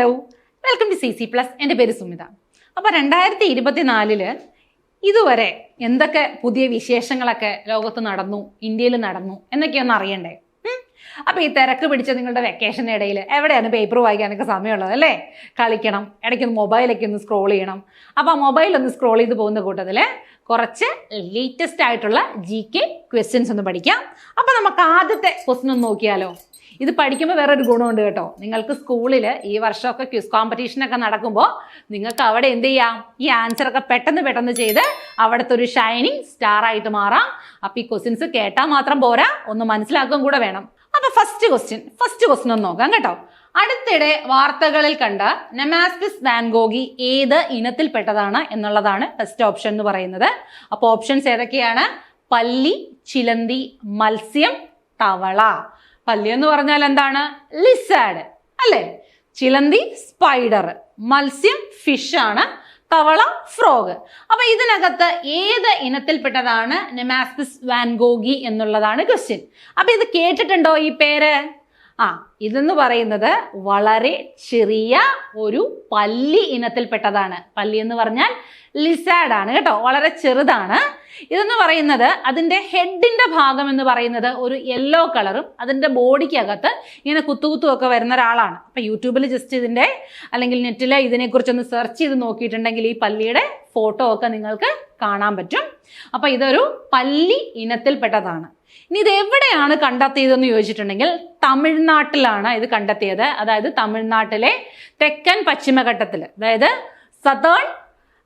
Hello welcome to C C plus എന്റെ പേര് സുമിത. അപ്പോൾ രണ്ടായിരത്തി ഇരുപത്തിനാലിൽ ഇതുവരെ എന്തൊക്കെ പുതിയ വിശേഷങ്ങളൊക്കെ ലോകത്ത് നടന്നു ഇന്ത്യയിൽ നടന്നു എന്നൊക്കെയൊന്ന് അറിയണ്ടേ? അപ്പോൾ ഈ തിരക്ക് പിടിച്ച നിങ്ങളുടെ വെക്കേഷന്റെ ഇടയിൽ എവിടെയാണ് പേപ്പർ വായിക്കാനൊക്കെ സമയമുള്ളത് അല്ലേ? കളിക്കണം ഇടയ്ക്കൊന്ന് മൊബൈലൊക്കെ ഒന്ന് സ്ക്രോൾ ചെയ്യണം. അപ്പോൾ ആ മൊബൈൽ ഒന്ന് സ്ക്രോൾ ചെയ്ത് പോകുന്ന കൂട്ടത്തിൽ കുറച്ച് ലേറ്റസ്റ്റ് ആയിട്ടുള്ള ജി കെ ക്വസ്റ്റ്യൻസ് ഒന്ന് പഠിക്കാം. അപ്പോൾ നമുക്ക് ആദ്യത്തെ ക്വസ്റ്റ്യൻ ഒന്ന് നോക്കിയാലോ? ഇത് പഠിക്കുമ്പോൾ വേറൊരു ഗുണമുണ്ട് കേട്ടോ. നിങ്ങൾക്ക് സ്കൂളിൽ ഈ വർഷമൊക്കെ ക്വിസ് കോമ്പറ്റീഷനൊക്കെ നടക്കുമ്പോൾ നിങ്ങൾക്ക് അവിടെ എന്ത് ചെയ്യാം? ഈ ആൻസറൊക്കെ പെട്ടെന്ന് പെട്ടെന്ന് ചെയ്ത് അവിടുത്തെ ഒരു ഷൈനിങ് സ്റ്റാർ ആയിട്ട് മാറാം. അപ്പോൾ ഈ ക്വസ്റ്റ്യൻസ് കേട്ടാൽ മാത്രം പോരാ ഒന്ന് മനസ്സിലാക്കുകയും കൂടെ വേണം. അപ്പോൾ ഫസ്റ്റ് ക്വസ്റ്റ്യൻ ഫസ്റ്റ് ക്വസ്റ്റ്യൻ ഒന്ന് നോക്കാം കേട്ടോ. അടുത്തിടെ വാർത്തകളിൽ കണ്ട നെമാസ്പിസ് വാൻഗോഗി ഏത് ഇനത്തിൽപ്പെട്ടതാണ് എന്നുള്ളതാണ് ഫസ്റ്റ് ഓപ്ഷൻ എന്ന് പറയുന്നത്. അപ്പോൾ ഓപ്ഷൻസ് ഏതൊക്കെയാണ്? പല്ലി ചിലന്തി മത്സ്യം തവള. പല്ലി എന്ന് പറഞ്ഞാൽ എന്താണ്? ലിസാഡ് അല്ലേ? ചിലന്തി സ്പൈഡർ മത്സ്യം ഫിഷ് ആണ്. തവള ഫ്രോഗ് അപ്പൊ ഇതിനകത്ത് ഏത് ഇനത്തിൽപ്പെട്ടതാണ്? നെമാസ്പിസ് വാൻഗോഗി എന്നുള്ളതാണ് ക്വസ്റ്റ്യൻ അപ്പൊ ഇത് കേട്ടിട്ടുണ്ടോ ഈ പേര്? ആ ഇതെന്ന് പറയുന്നത് വളരെ ചെറിയ ഒരു പല്ലി ഇനത്തിൽപ്പെട്ടതാണ്. പല്ലി എന്ന് പറഞ്ഞാൽ ലിസാഡ് ആണ് കേട്ടോ വളരെ ചെറുതാണ്. ഇതെന്ന് പറയുന്നത് അതിന്റെ ഹെഡിന്റെ ഭാഗം എന്ന് പറയുന്നത് ഒരു യെല്ലോ കളറും അതിന്റെ ബോഡിക്കകത്ത് ഇങ്ങനെ കുത്തുകുത്തുമൊക്കെ വരുന്ന ഒരാളാണ്. അപ്പം യൂട്യൂബിൽ ജസ്റ്റ് ഇതിന്റെ അല്ലെങ്കിൽ നെറ്റിൽ ഇതിനെക്കുറിച്ചൊന്ന് സെർച്ച് ചെയ്ത് നോക്കിയിട്ടുണ്ടെങ്കിൽ ഈ പല്ലിയുടെ ഫോട്ടോ ഒക്കെ നിങ്ങൾക്ക് കാണാൻ പറ്റും. അപ്പം ഇതൊരു പല്ലി ഇനത്തിൽപ്പെട്ടതാണ്. ഇനി ഇത് എവിടെയാണ് കണ്ടെത്തിയതെന്ന് ചോദിച്ചിട്ടുണ്ടെങ്കിൽ തമിഴ്നാട്ടിലാണ് ഇത് കണ്ടെത്തിയത്. അതായത് തമിഴ്നാട്ടിലെ തെക്കൻ പശ്ചിമഘട്ടത്തിൽ അതായത് സതേൺ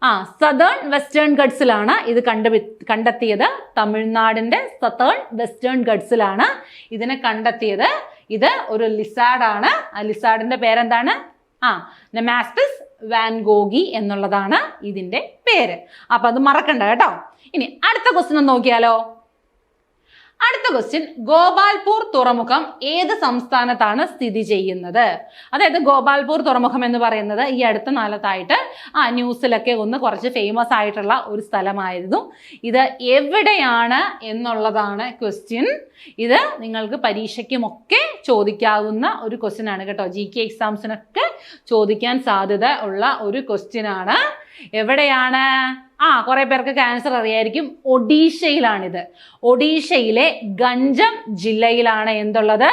ആ സതേൺ വെസ്റ്റേൺ ഗഡ്സിലാണ് ഇത് കണ്ടു കണ്ടെത്തിയത്. തമിഴ്നാടിന്റെ സതേൺ വെസ്റ്റേൺ ഗഡ്സിലാണ് ഇതിനെ കണ്ടെത്തിയത്. ഇത് ഒരു ലിസാഡാണ് ആ ലിസാഡിന്റെ പേരെന്താണ്? ആ നെമാസ്പിസ് വാൻഗോഗി എന്നുള്ളതാണ് ഇതിന്റെ പേര്. അപ്പം അത് മറക്കണ്ട കേട്ടോ. ഇനി അടുത്ത ക്വസ്റ്റ്യൻ നോക്കിയാലോ? അടുത്ത ക്വസ്റ്റ്യൻ ഗോപാൽപൂർ തുറമുഖം ഏത് സംസ്ഥാനത്താണ് സ്ഥിതി ചെയ്യുന്നത്? അതായത് ഗോപാൽപൂർ തുറമുഖം എന്ന് പറയുന്നത് ഈ അടുത്ത കാലത്തായിട്ട് ആ ന്യൂസിലൊക്കെ ഒന്ന് കുറച്ച് ഫേമസ് ആയിട്ടുള്ള ഒരു സ്ഥലമായിരുന്നു. ഇത് എവിടെയാണ് എന്നുള്ളതാണ് ക്വസ്റ്റ്യൻ ഇത് നിങ്ങൾക്ക് പരീക്ഷയ്ക്കുമൊക്കെ ചോദിക്കാവുന്ന ഒരു ക്വസ്റ്റ്യൻ ആണ് കേട്ടോ. ജി കെ എക്സാംസിനൊക്കെ ചോദിക്കാൻ സാധ്യത ഉള്ള ഒരു ക്വസ്റ്റ്യൻ ആണ്. എവിടെയാണ്? ആ കുറെ പേർക്ക് ക്യാൻസർ അറിയായിരിക്കും. ഒഡീഷയിലാണിത്. ഒഡീഷയിലെ ഗഞ്ചം ജില്ലയിലാണ് എന്തുള്ളത്?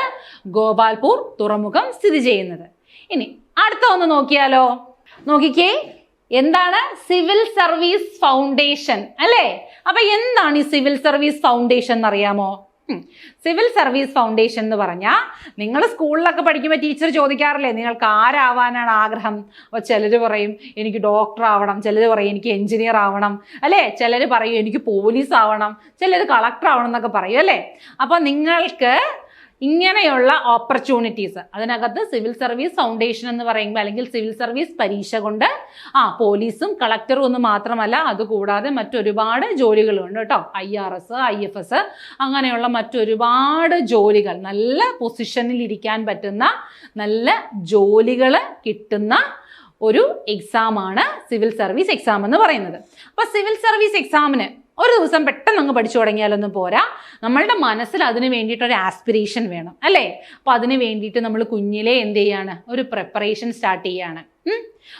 ഗോപാൽപൂർ തുറമുഖം സ്ഥിതി ചെയ്യുന്നത്. ഇനി അടുത്ത ഒന്ന് നോക്കിയാലോ? നോക്കിക്കേ. എന്താണ്? സിവിൽ സർവീസ് ഫൗണ്ടേഷൻ അല്ലേ? അപ്പൊ എന്താണ് ഈ സിവിൽ സർവീസ് ഫൗണ്ടേഷൻ എന്നറിയാമോ? സിവിൽ സർവീസ് ഫൗണ്ടേഷൻ എന്ന് പറഞ്ഞാൽ നിങ്ങൾ സ്കൂളിലൊക്കെ പഠിക്കുമ്പോൾ ടീച്ചർ ചോദിക്കാറില്ലേ നിങ്ങൾക്ക് ആരാവാനാണ് ആഗ്രഹം? അപ്പോൾ ചിലർ പറയും എനിക്ക് ഡോക്ടർ ആവണം. ചിലർ പറയും എനിക്ക് എഞ്ചിനീയർ ആവണം. അല്ലേ? ചിലർ പറയും എനിക്ക് പോലീസ് ആവണം. ചിലർ കളക്ടർ ആവണം എന്നൊക്കെ പറയും അല്ലേ? അപ്പോൾ നിങ്ങൾക്ക് ഇങ്ങനെയുള്ള ഓപ്പർച്യൂണിറ്റീസ് അതിനകത്ത് സിവിൽ സർവീസ് ഫൗണ്ടേഷൻ എന്ന് പറയുമ്പോൾ അല്ലെങ്കിൽ സിവിൽ സർവീസ് പരീക്ഷ കൊണ്ട് ആ പോലീസും കളക്ടറും ഒന്നും മാത്രമല്ല അതുകൂടാതെ മറ്റൊരുപാട് ജോലികളുണ്ട് കേട്ടോ. I R S I F S അങ്ങനെയുള്ള മറ്റൊരുപാട് ജോലികൾ നല്ല പൊസിഷനിൽ ഇരിക്കാൻ പറ്റുന്ന നല്ല ജോലികൾ കിട്ടുന്ന ഒരു എക്സാമാണ് സിവിൽ സർവീസ് എക്സാം എന്ന് പറയുന്നത്. അപ്പോൾ സിവിൽ സർവീസ് എക്സാമിന് ഒരു ദിവസം പെട്ടെന്ന് അങ്ങ് പഠിച്ചു തുടങ്ങിയാലൊന്നും പോരാ. നമ്മളുടെ മനസ്സിൽ അതിന് വേണ്ടിയിട്ട് ഒരു ആസ്പിറേഷൻ വേണം അല്ലേ? അപ്പോൾ അതിന് വേണ്ടിയിട്ട് നമ്മൾ കുഞ്ഞിലേ എന്ത് ചെയ്യാണ്? ഒരു പ്രിപ്പറേഷൻ സ്റ്റാർട്ട് ചെയ്യാണ്.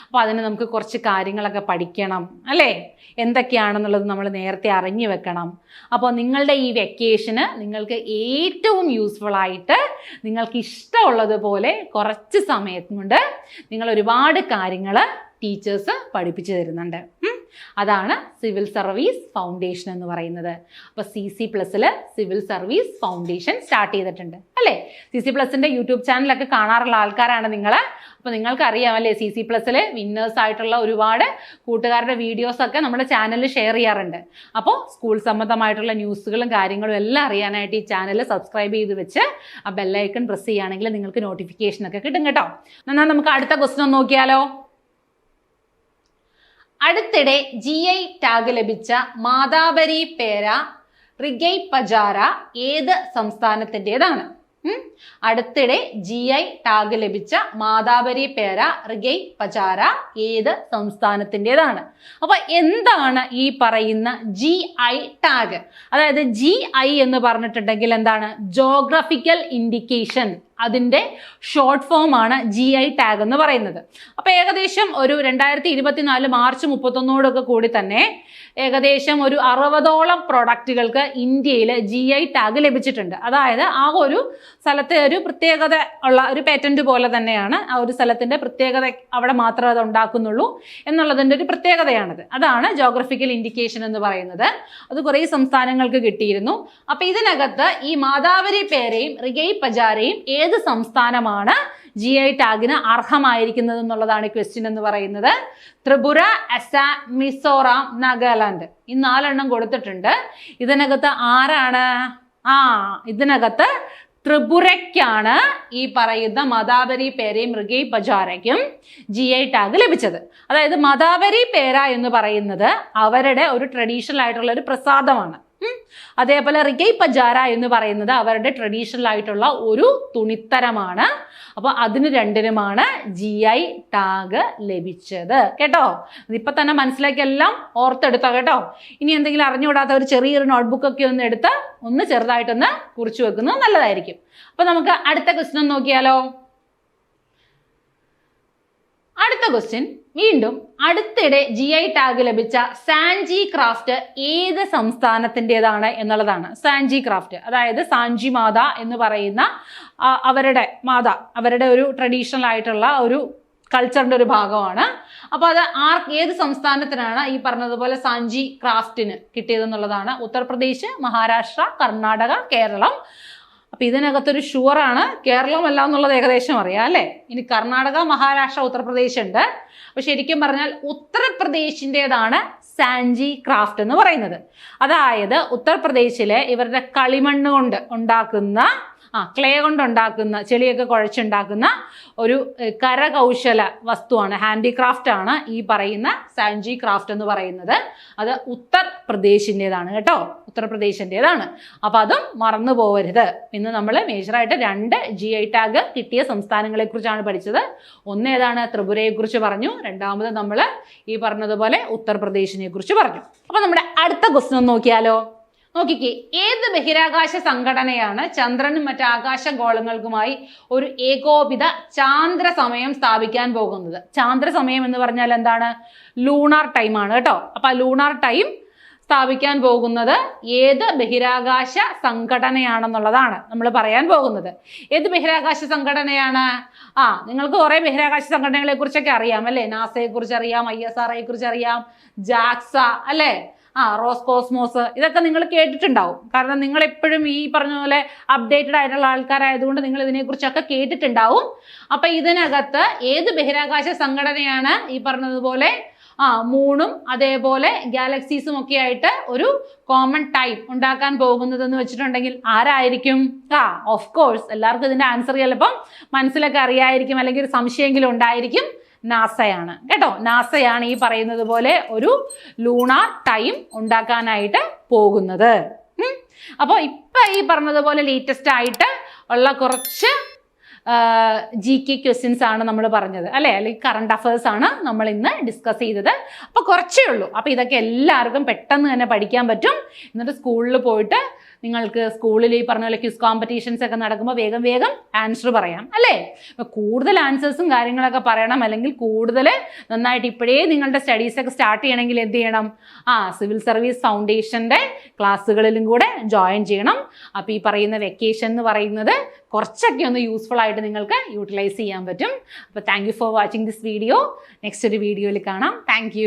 അപ്പോൾ അതിന് നമുക്ക് കുറച്ച് കാര്യങ്ങളൊക്കെ പഠിക്കണം അല്ലേ? എന്തൊക്കെയാണെന്നുള്ളത് നമ്മൾ നേരത്തെ അറിഞ്ഞു വെക്കണം. അപ്പോൾ നിങ്ങളുടെ ഈ വെക്കേഷന് നിങ്ങൾക്ക് ഏറ്റവും യൂസ്ഫുൾ ആയിട്ട് നിങ്ങൾക്ക് ഇഷ്ടമുള്ളതുപോലെ കുറച്ച് സമയം കൊണ്ട് നിങ്ങൾ ഒരുപാട് കാര്യങ്ങൾ ടീച്ചേഴ്സ് പഠിപ്പിച്ചു തരുന്നുണ്ട്. അതാണ് സിവിൽ സർവീസ് ഫൗണ്ടേഷൻ എന്ന് പറയുന്നത്. അപ്പോൾ സി സി പ്ലസ്സിൽ സിവിൽ സർവീസ് ഫൗണ്ടേഷൻ സ്റ്റാർട്ട് ചെയ്തിട്ടുണ്ട്. അല്ലേ? സി സി പ്ലസിന്റെ യൂട്യൂബ് ചാനലൊക്കെ കാണാറുള്ള ആൾക്കാരാണ് നിങ്ങൾ അപ്പോൾ നിങ്ങൾക്ക് അറിയാമല്ലേ സി സി പ്ലസ്സിൽ വിന്നേഴ്സ് ആയിട്ടുള്ള ഒരുപാട് കൂട്ടുകാരുടെ വീഡിയോസൊക്കെ നമ്മുടെ ചാനലിൽ ഷെയർ ചെയ്യാറുണ്ട്. അപ്പോൾ സ്കൂൾ സംബന്ധമായിട്ടുള്ള ന്യൂസുകളും കാര്യങ്ങളും എല്ലാം അറിയാനായിട്ട് ഈ ചാനൽ സബ്സ്ക്രൈബ് ചെയ്ത് വെച്ച് ആ ബെല്ലൈക്കൺ പ്രസ് ചെയ്യുകയാണെങ്കിൽ നിങ്ങൾക്ക് നോട്ടിഫിക്കേഷൻ ഒക്കെ കിട്ടും കേട്ടോ. എന്നാൽ നമുക്ക് അടുത്ത ക്വസ്റ്റൻ നോക്കിയാലോ? അടുത്തിടെ ജി ഐ ടാഗ് ലഭിച്ച മാതാബരി പേര റിഗൈ പജാര ഏത് സംസ്ഥാനത്തിന്റെതാണ്? അടുത്തിടെ ജി ഐ ടാഗ് ലഭിച്ച മാതാബരി പേര റിഗൈ പചാര ഏത് സംസ്ഥാനത്തിന്റെതാണ്? അപ്പൊ എന്താണ് ഈ പറയുന്ന ജി ഐ ടാഗ് അതായത് ജി ഐ എന്ന് പറഞ്ഞിട്ടുണ്ടെങ്കിൽ എന്താണ്? ജോഗ്രഫിക്കൽ ഇൻഡിക്കേഷൻ അതിന്റെ ഷോർട്ട് ഫോം ആണ് ജി ഐ ടാഗ് എന്ന് പറയുന്നത്. അപ്പോൾ ഏകദേശം ഒരു രണ്ടായിരത്തി ഇരുപത്തിനാല് മാർച്ച് മുപ്പത്തൊന്നോടൊക്കെ കൂടി തന്നെ ഏകദേശം ഒരു അറുപതോളം പ്രൊഡക്റ്റുകൾക്ക് ഇന്ത്യയിൽ ജി ഐ ടാഗ് ലഭിച്ചിട്ടുണ്ട്. അതായത് ആ ഒരു സ്ഥലത്തെ ഒരു പ്രത്യേകത ഉള്ള ഒരു പേറ്റന്റ് പോലെ തന്നെയാണ് ആ ഒരു സ്ഥലത്തിന്റെ പ്രത്യേകത അവിടെ മാത്രമേ അത് ഉണ്ടാക്കുന്നുള്ളൂ എന്നുള്ളതിന്റെ ഒരു പ്രത്യേകതയാണത്. അതാണ് ജോഗ്രഫിക്കൽ ഇൻഡിക്കേഷൻ എന്ന് പറയുന്നത്. അത് കുറേ സംസ്ഥാനങ്ങൾക്ക് കിട്ടിയിരുന്നു. അപ്പോൾ ഇതിനകത്ത് ഈ മാതാവരി പേരെയും റിഗൈ പജാരയും ഏത് സംസ്ഥാനമാണ് ജി ഐ ടാഗിന് അർഹമായിരിക്കുന്നത് എന്നുള്ളതാണ് ക്വസ്റ്റ്യൻ എന്ന് പറയുന്നത്. ത്രിപുര അസാം മിസോറാം നാഗാലാൻഡ്. ഈ നാലെണ്ണം കൊടുത്തിട്ടുണ്ട്. ഇതിനകത്ത് ആരാണ്? ആ ഇതിനകത്ത് ത്രിപുരയ്ക്കാണ് ഈ പറയുന്ന മദാവരി പേരയും മൃഗി പജാരയ്ക്കും ജി ഐ ടാഗ് ലഭിച്ചത്. അതായത് മദാവരി പേര എന്ന് പറയുന്നത് അവരുടെ ഒരു ട്രഡീഷണൽ ആയിട്ടുള്ള ഒരു പ്രസാദമാണ്. അതേപോലെ റിഗൈ പജാര എന്ന് പറയുന്നത് അവരുടെ ട്രഡീഷണൽ ആയിട്ടുള്ള ഒരു തുണിത്തരമാണ്. അപ്പോൾ അതിന് രണ്ടിനുമാണ് ജി ഐ ടാഗ് ലഭിച്ചത്. കേട്ടോ? ഇപ്പൊ തന്നെ മനസ്സിലാക്കി എല്ലാം ഓർത്തെടുത്തോ കേട്ടോ? ഇനി എന്തെങ്കിലും അറിഞ്ഞുകൂടാത്ത ഒരു ചെറിയൊരു നോട്ട്ബുക്ക് ഒക്കെ ഒന്ന് എടുത്ത് ഒന്ന് ചെറുതായിട്ടൊന്ന് കുറിച്ചു വെക്കുന്നത് നല്ലതായിരിക്കും. അപ്പൊ നമുക്ക് അടുത്ത ക്വസ്റ്റ്യൻ നോക്കിയാലോ? അടുത്ത ക്വസ്റ്റ്യൻ വീണ്ടും അടുത്തിടെ ജി ഐ ടാഗ് ലഭിച്ച സാൻജി ക്രാഫ്റ്റ് ഏത് സംസ്ഥാനത്തിന്റെതാണ് എന്നുള്ളതാണ്. സാൻജി ക്രാഫ്റ്റ് അതായത് സാഞ്ചി മാത എന്ന് പറയുന്ന അവരുടെ മാത അവരുടെ ഒരു ട്രഡീഷണൽ ആയിട്ടുള്ള ഒരു കൾച്ചറിന്റെ ഒരു ഭാഗമാണ്. അപ്പോൾ അത് ആർ ഏത് സംസ്ഥാനത്തിനാണ് ഈ പറഞ്ഞതുപോലെ സാഞ്ചി ക്രാഫ്റ്റിന് കിട്ടിയതെന്നുള്ളതാണ് ഉത്തർപ്രദേശ് മഹാരാഷ്ട്ര കർണാടക കേരളം. അപ്പൊ ഇതിനകത്തൊരു ഷുവറാണ് കേരളം അല്ല എന്നുള്ളത് ഏകദേശം അറിയാം അല്ലേ? ഇനി കർണാടക മഹാരാഷ്ട്ര ഉത്തർപ്രദേശ് ഉണ്ട്. അപ്പൊ ശരിക്കും പറഞ്ഞാൽ ഉത്തർപ്രദേശിന്റെതാണ് സാഞ്ചി ക്രാഫ്റ്റ് എന്ന് പറയുന്നത്. അതായത് ഉത്തർപ്രദേശിലെ ഇവരുടെ കളിമണ്ണ് കൊണ്ട് ഉണ്ടാക്കുന്ന ആ ക്ലേ കൊണ്ടുണ്ടാക്കുന്ന ചെളിയൊക്കെ കുഴച്ചുണ്ടാക്കുന്ന ഒരു കരകൗശല വസ്തുവാണ് ഹാൻഡിക്രാഫ്റ്റ് ആണ് ഈ പറയുന്ന സാൻജി ക്രാഫ്റ്റ് എന്ന് പറയുന്നത്. അത് ഉത്തർപ്രദേശിന്റെതാണ് കേട്ടോ ഉത്തർപ്രദേശിന്റെതാണ്. അപ്പം അതും മറന്നു പോകരുത് ഇന്ന് നമ്മൾ മേജറായിട്ട് രണ്ട് ജി ഐ ടാഗ് കിട്ടിയ സംസ്ഥാനങ്ങളെ കുറിച്ചാണ് പഠിച്ചത്. ഒന്ന് ഏതാണ്? ത്രിപുരയെ കുറിച്ച് പറഞ്ഞു. രണ്ടാമത് നമ്മൾ ഈ പറഞ്ഞതുപോലെ ഉത്തർപ്രദേശിനെ കുറിച്ച് പറഞ്ഞു. അപ്പം നമ്മുടെ അടുത്ത ക്വസ്റ്റ്യൻ നോക്കിയാലോ? നോക്കിക്കേ ഏത് ബഹിരാകാശ സംഘടനയാണ് ചന്ദ്രനും മറ്റ് ആകാശ ഗോളങ്ങൾക്കുമായി ഒരു ഏകോപിത ചാന്ദ്ര സമയം സ്ഥാപിക്കാൻ പോകുന്നത്? ചാന്ദ്ര സമയം എന്ന് പറഞ്ഞാൽ എന്താണ്? ലൂണാർ ടൈം ആണ് കേട്ടോ. അപ്പൊ ആ ലൂണാർ ടൈം സ്ഥാപിക്കാൻ പോകുന്നത് ഏത് ബഹിരാകാശ സംഘടനയാണെന്നുള്ളതാണ് നമ്മൾ പറയാൻ പോകുന്നത്. ഏത് ബഹിരാകാശ സംഘടനയാണ്? ആ നിങ്ങൾക്ക് കുറെ ബഹിരാകാശ സംഘടനകളെ കുറിച്ചൊക്കെ അറിയാം അല്ലേ? നാസയെ കുറിച്ച് അറിയാം ഐ എസ് ആർ കുറിച്ച് അറിയാം ജാക്സ അല്ലേ? ആ റോസ് കോസ്മോസ് ഇതൊക്കെ നിങ്ങൾ കേട്ടിട്ടുണ്ടാവും. കാരണം നിങ്ങൾ എപ്പോഴും ഈ പറഞ്ഞ പോലെ അപ്ഡേറ്റഡ് ആയിട്ടുള്ള ആൾക്കാരായതുകൊണ്ട് നിങ്ങൾ ഇതിനെക്കുറിച്ചൊക്കെ കേട്ടിട്ടുണ്ടാവും. അപ്പൊ ഇതിനകത്ത് ഏത് ബഹിരാകാശ സംഘടനയാണ് ഈ പറഞ്ഞതുപോലെ ആ മൂണും അതേപോലെ ഗാലക്സീസും ഒക്കെ ആയിട്ട് ഒരു കോമൺ ടൈപ്പ് ഉണ്ടാക്കാൻ പോകുന്നതെന്ന് വെച്ചിട്ടുണ്ടെങ്കിൽ ആരായിരിക്കും? ആ ഓഫ് കോഴ്സ് എല്ലാവർക്കും ഇതിന്റെ ആൻസർ ചിലപ്പം മനസ്സിലൊക്കെ അറിയായിരിക്കും അല്ലെങ്കിൽ ഒരു സംശയമെങ്കിലും ഉണ്ടായിരിക്കും. നാസയാണ്. കേട്ടോ? നാസയാണ് ഈ പറയുന്നത് പോലെ ഒരു ലൂണാർ ടൈം ഉണ്ടാക്കാനായിട്ട് പോകുന്നത്. അപ്പോൾ ഇപ്പം ഈ പറഞ്ഞതുപോലെ ലേറ്റസ്റ്റ് ആയിട്ട് ഉള്ള കുറച്ച് ജി കെ ക്വസ്റ്റ്യൻസ് ആണ് നമ്മൾ പറഞ്ഞത്. അല്ലേ? അല്ലെങ്കിൽ കറണ്ട് അഫയേഴ്സ് ആണ് നമ്മൾ ഇന്ന് ഡിസ്കസ് ചെയ്തത്. അപ്പോൾ കുറച്ചേ ഉള്ളൂ. അപ്പോൾ ഇതൊക്കെ എല്ലാവർക്കും പെട്ടെന്ന് തന്നെ പഠിക്കാൻ പറ്റും. എന്നിട്ട് സ്കൂളിൽ പോയിട്ട് നിങ്ങൾക്ക് സ്കൂളിൽ ഈ പറഞ്ഞ പോലെ ക്വിസ് കോമ്പറ്റീഷൻസ് ഒക്കെ നടക്കുമ്പോൾ വേഗം വേഗം ആൻസർ പറയാം അല്ലേ? അപ്പോൾ കൂടുതൽ ആൻസേഴ്സും കാര്യങ്ങളൊക്കെ പറയണം. അല്ലെങ്കിൽ കൂടുതൽ നന്നായിട്ട് ഇപ്പോഴേ നിങ്ങളുടെ സ്റ്റഡീസ് ഒക്കെ സ്റ്റാർട്ട് ചെയ്യണമെങ്കിൽ എന്ത് ചെയ്യണം? ആ സിവിൽ സർവീസ് ഫൗണ്ടേഷന്റെ ക്ലാസ്സുകളിലും കൂടെ ജോയിൻ ചെയ്യണം. അപ്പോൾ ഈ പറയുന്ന വെക്കേഷൻ എന്ന് പറയുന്നത് കുറച്ചൊക്കെ ഒന്ന് യൂസ്ഫുൾ ആയിട്ട് നിങ്ങൾക്ക് യൂട്ടിലൈസ് ചെയ്യാൻ പറ്റും. അപ്പോൾ thank for watching this video next ഒരു വീഡിയോയിൽ കാണാം. താങ്ക്